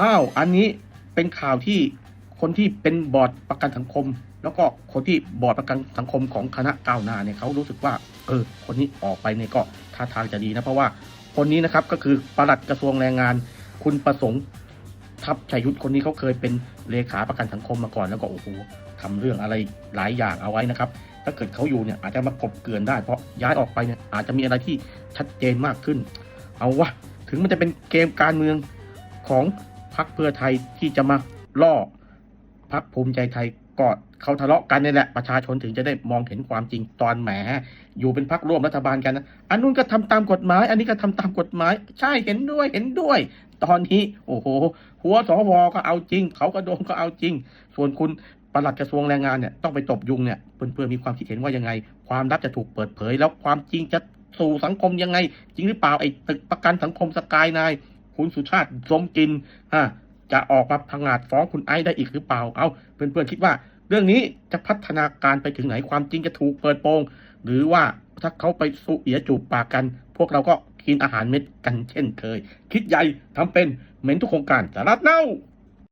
อ้าว อันนี้เป็นข่าวที่คนที่เป็นบอร์ดประกันสังคม แล้วก็คนที่บอร์ดประกันสังคมของคณะก้าวหน้าเนี่ยเขารู้สึกว่า เออ คนนี้ออกไปเนี่ยก็ท่าทางจะดีนะ เพราะว่าคนนี้นะครับก็คือปลัดกระทรวงแรงงาน คุณประสงค์ทัพชัยยุทธคนนี้เขาเคยเป็นเลขาประกันสังคมมาก่อนแล้วก็โอ้โหทำเรื่องอะไรหลายอย่างเอาไว้นะครับ ถ้าเกิดเขาอยู่เนี่ยอาจจะมากบเกลื่อนได้ เพราะย้ายออกไปเนี่ยอาจจะมีอะไรที่ชัดเจนมากขึ้น เอาวะถึงมันจะเป็นเกมการเมืองของ พรรคเพื่อไทยที่จะมาล่อพรรคภูมิใจไทยก็เขาทะเลาะกันนี่แหละประชาชนถึงจะได้มองเห็นความจริงตอนแหม อยู่เป็นพรรคร่วมรัฐบาลกันนะอันนู้นก็ทำตามกฎหมาย อันนี้ก็ทำตามกฎหมาย ใช่เห็นด้วยเห็นด้วย ตอนนี้ โอ้โห หัวสวก็เอาจริง เขากระโดงก็เอาจริง ส่วนคุณปลัดกระทรวงแรงงานเนี่ยต้องไปตบยุงเนี่ยเพื่อนๆมีความคิดเห็นว่ายังไง ความลับจะถูกเปิดเผย แล้วความจริงจะสู่สังคมยังไง จริงหรือเปล่าไอ้ตึกประกันสังคมสกายนาย คุณสุชาติสมกินฮะจะออกมาพังอาดฟ้องคุณไอซ์ได้อีกหรือเปล่า เอาเพื่อนๆคิดว่า เรื่องนี้จะพัฒนาการไปถึงไหนความจริงจะถูกเปิดโปง หรือว่าถ้าเขาไปสุเอียจูบปากกัน พวกเราก็กินอาหารเม็ดกันเช่นเคย คิดใหญ่ทำเป็นเหม็นทุกโครงการสารัดเน่า